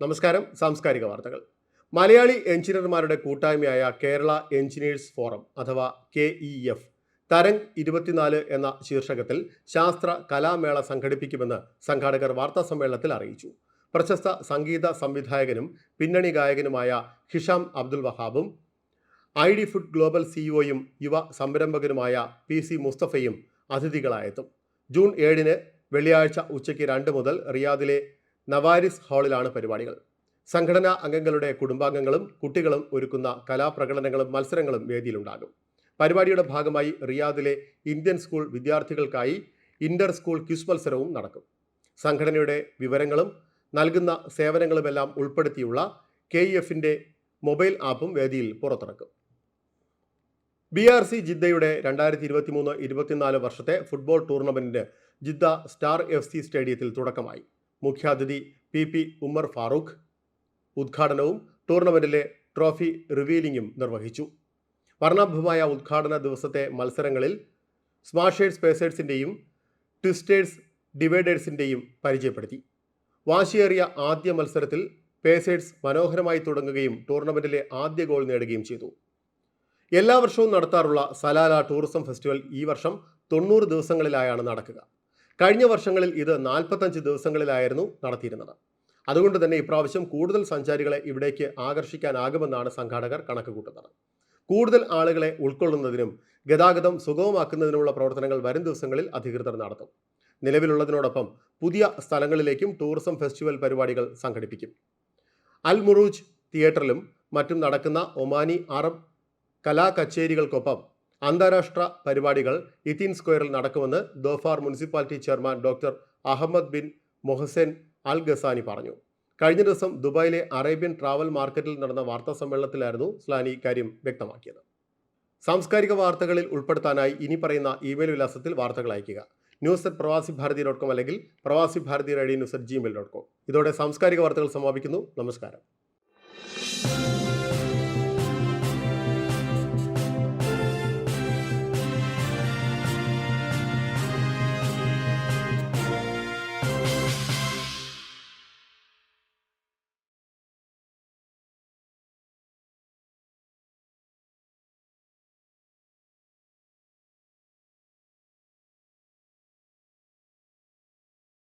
നമസ്കാരം സാംസ്കാരിക വാർത്തകൾ. മലയാളി എഞ്ചിനീയർമാരുടെ കൂട്ടായ്മയായ കേരള എഞ്ചിനീയേഴ്സ് ഫോറം അഥവാ കെ ഇ എഫ് തരംഗ് ഇരുപത്തിനാല് എന്ന ശീർഷകത്തിൽ ശാസ്ത്ര കലാമേള സംഘടിപ്പിക്കുമെന്ന് സംഘാടകർ വാർത്താ സമ്മേളനത്തിൽ അറിയിച്ചു. പ്രശസ്ത സംഗീത സംവിധായകനും പിന്നണി ഗായകനുമായ ഹിഷാം അബ്ദുൽ വഹാബും ഐ ഡി ഫുഡ് ഗ്ലോബൽ സിഇഒയും യുവ സംരംഭകനുമായ പി സി മുസ്തഫയും അതിഥികളായെത്തും. ജൂൺ ഏഴിന് വെള്ളിയാഴ്ച ഉച്ചയ്ക്ക് രണ്ട് മുതൽ റിയാദിലെ നവാരിസ് ഹാളിലാണ് പരിപാടികൾ. സംഘടനാ അംഗങ്ങളുടെ കുടുംബാംഗങ്ങളും കുട്ടികളും ഒരുക്കുന്ന കലാപ്രകടനങ്ങളും മത്സരങ്ങളും വേദിയിലുണ്ടാകും. പരിപാടിയുടെ ഭാഗമായി റിയാദിലെ ഇന്ത്യൻ സ്കൂൾ വിദ്യാർത്ഥികൾക്കായി ഇന്റർ സ്കൂൾ ക്വിസ് മത്സരവും നടക്കും. സംഘടനയുടെ വിവരങ്ങളും നൽകുന്ന സേവനങ്ങളുമെല്ലാം ഉൾപ്പെടുത്തിയുള്ള കെ എഫിന്റെ മൊബൈൽ ആപ്പും വേദിയിൽ പുറത്തിറക്കും. ബി ആർ സി ജിദ്ദയുടെ രണ്ടായിരത്തി ഇരുപത്തി മൂന്ന് ഇരുപത്തിനാല് വർഷത്തെ ഫുട്ബോൾ ടൂർണമെന്റിന് ജിദ്ദ സ്റ്റാർ എഫ് സി സ്റ്റേഡിയത്തിൽ തുടക്കമായി. മുഖ്യാതിഥി പി പി ഉമ്മർ ഫാറൂഖ് ഉദ്ഘാടനവും ടൂർണമെന്റിലെ ട്രോഫി റിവീലിംഗും നിർവഹിച്ചു. വർണാഭമായ ഉദ്ഘാടന ദിവസത്തെ മത്സരങ്ങളിൽ സ്മാഷേഴ്സ് പേസേഴ്സിന്റെയും ട്വിസ്റ്റേഴ്സ് ഡിവൈഡേഴ്സിന്റെയും പരിചയപ്പെടുത്തി. വാശിയേറിയ ആദ്യ മത്സരത്തിൽ പേസേഴ്സ് മനോഹരമായി തുടങ്ങുകയും ടൂർണമെന്റിലെ ആദ്യ ഗോൾ നേടുകയും ചെയ്തു. എല്ലാ വർഷവും നടത്താറുള്ള സലാല ടൂറിസം ഫെസ്റ്റിവൽ ഈ വർഷം തൊണ്ണൂറ് ദിവസങ്ങളിലായാണ് നടക്കുക. കഴിഞ്ഞ വർഷങ്ങളിൽ ഇത് നാൽപ്പത്തഞ്ച് ദിവസങ്ങളിലായിരുന്നു നടത്തിയിരുന്നത്. അതുകൊണ്ട് തന്നെ ഇപ്രാവശ്യം കൂടുതൽ സഞ്ചാരികളെ ഇവിടേക്ക് ആകർഷിക്കാനാകുമെന്നാണ് സംഘാടകർ കണക്ക് കൂട്ടുന്നത് കൂടുതൽ ആളുകളെ ഉൾക്കൊള്ളുന്നതിനും ഗതാഗതം സുഗമമാക്കുന്നതിനുമുള്ള പ്രവർത്തനങ്ങൾ വരും ദിവസങ്ങളിൽ അധികൃതർ നടത്തും. നിലവിലുള്ളതിനോടൊപ്പം പുതിയ സ്ഥലങ്ങളിലേക്കും ടൂറിസം ഫെസ്റ്റിവൽ പരിപാടികൾ സംഘടിപ്പിക്കും. അൽ മുറൂജ് തിയേറ്ററിലും മറ്റും നടക്കുന്ന ഒമാനി അറബ് കലാ കച്ചേരികൾക്കൊപ്പം അന്താരാഷ്ട്ര പരിപാടികൾ ഇത്തീൻ സ്ക്വയറിൽ നടക്കുമെന്ന് Dhofar municipality chairman doctor Ahmed bin Mohsen Al Ghassani പറഞ്ഞു. കഴിഞ്ഞ ദിവസം ദുബായിലെ അറേബ്യൻ ട്രാവൽ മാർക്കറ്റിൽ നടന്ന വാർത്താ സമ്മേളനത്തിലായിരുന്നു സ്ലാനി ഇക്കാര്യം വ്യക്തമാക്കിയത്. സാംസ്കാരിക വാർത്തകളിൽ ഉൾപ്പെടുത്താനായി ഇനി പറയുന്ന ഇമെയിൽ വിലാസത്തിൽ വാർത്തകൾ അയയ്ക്കുക. ന്യൂസ് അറ്റ് പ്രവാസി ഭാരതി ഡോട്ട് കോം അല്ലെങ്കിൽ Pravasi Bharathi radio news at Gmail dot com. ഇതോടെ സാംസ്കാരിക വാർത്തകൾ സമാപിക്കുന്നു. നമസ്കാരം.